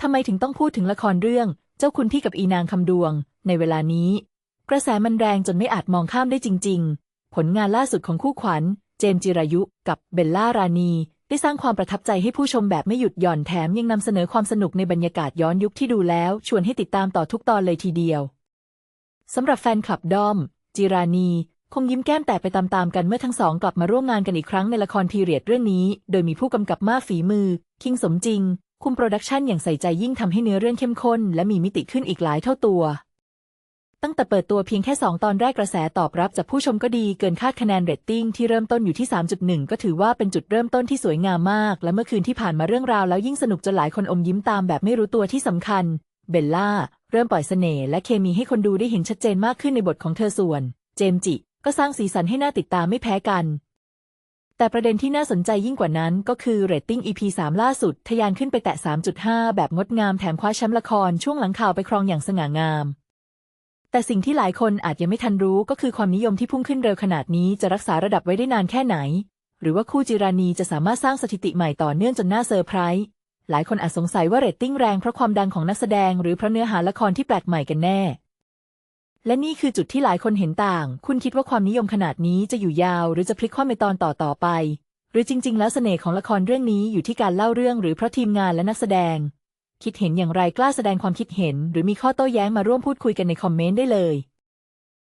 ทำไมถึงต้องพูดถึงละครเรื่อง เจ้าคุณพี่กับอีนางคำดวง ในเวลานี้ กระแสมันแรงจนไม่อาจมองข้ามได้จริง ๆ ผลงานล่าสุดของคู่ขวัญ เจมจิรายุกับเบลล่ารานี ได้สร้างความประทับใจให้ผู้ชมแบบไม่หยุดหย่อนแถมยังนำเสนอความสนุกในบรรยากาศย้อนยุคที่ดูแล้ว ชวนให้ติดตามต่อทุกตอนเลยทีเดียวสำหรับแฟนคลับด้อม จิรานีคงยิ้มแก้มแตกไปตามๆกันเมื่อทั้งสองกลับมาร่วมงานกันอีกครั้งในละครพีเรียดเรื่องนี้ โดยมีผู้กำกับมากฝีมือ คิงสมจริง คุมโปรดักชันอย่างใส่ใจยิ่งทำให้เนื้อเรื่องเข้มข้น และมีมิติขึ้นอีกหลายเท่าตัว ตั้งแต่เปิดตัวเพียงแค่ 2 ตอนแรกกระแสตอบรับจากผู้ชมก็ดีเกินคาดคะแนนเรตติ้งที่เริ่มต้นอยู่ที่ 3.1 ก็ถือว่าเป็นจุดเริ่มต้นที่สวยงามมาก และเมื่อคืนที่ผ่านมาเรื่องราวแล้วยิ่งสนุกจนหลายคนอมยิ้มตามแบบไม่รู้ตัวที่สำคัญ เบลล่า เริ่มปล่อยเสน่ห์และเคมีให้คนดูได้เห็นชัดเจนมากขึ้นในบทของเธอส่วน เจมจิก็สร้างสีสันให้น่าติดตามไม่แพ้กัน แต่ประเด็นที่น่าสนใจยิ่งกว่านั้นก็คือเรตติ้ง EP 3 ล่าสุด ทะยานขึ้นไปแตะ 3.5 แบบงดงามแถมคว้าแชมป์ละครช่วงหลังข่าวไปครองอย่างสง่างาม แต่สิ่งที่หลายคนอาจยังไม่ทันรู้ก็คือความนิยมที่พุ่งขึ้นเร็วขนาดนี้จะรักษาระดับไว้ได้นานแค่ไหน หรือว่าคู่จิรานีจะสามารถสร้างสถิติใหม่ต่อเนื่องจนน่าเซอร์ไพรส์หลายคนอาจสงสัยว่าเรตติ้งแรงเพราะความดังของนักแสดง หรือเพราะเนื้อหาละครที่แปลกใหม่กันแน่ และนี่คือจุดที่หลายคนเห็นต่าง คุณคิดว่าความนิยมขนาดนี้จะอยู่ยาว หรือจะพลิกคว่ำในตอนต่อต่อๆไป หรือจริง ๆ แล้วเสน่ห์ของละครเรื่องนี้อยู่ที่การเล่าเรื่องหรือเพราะทีมงานและนักแสดง คิดเห็นอย่างไรกล้าแสดงความคิดเห็น หรือมีข้อโต้แย้งมาร่วมพูดคุยกันในคอมเมนต์ได้เลย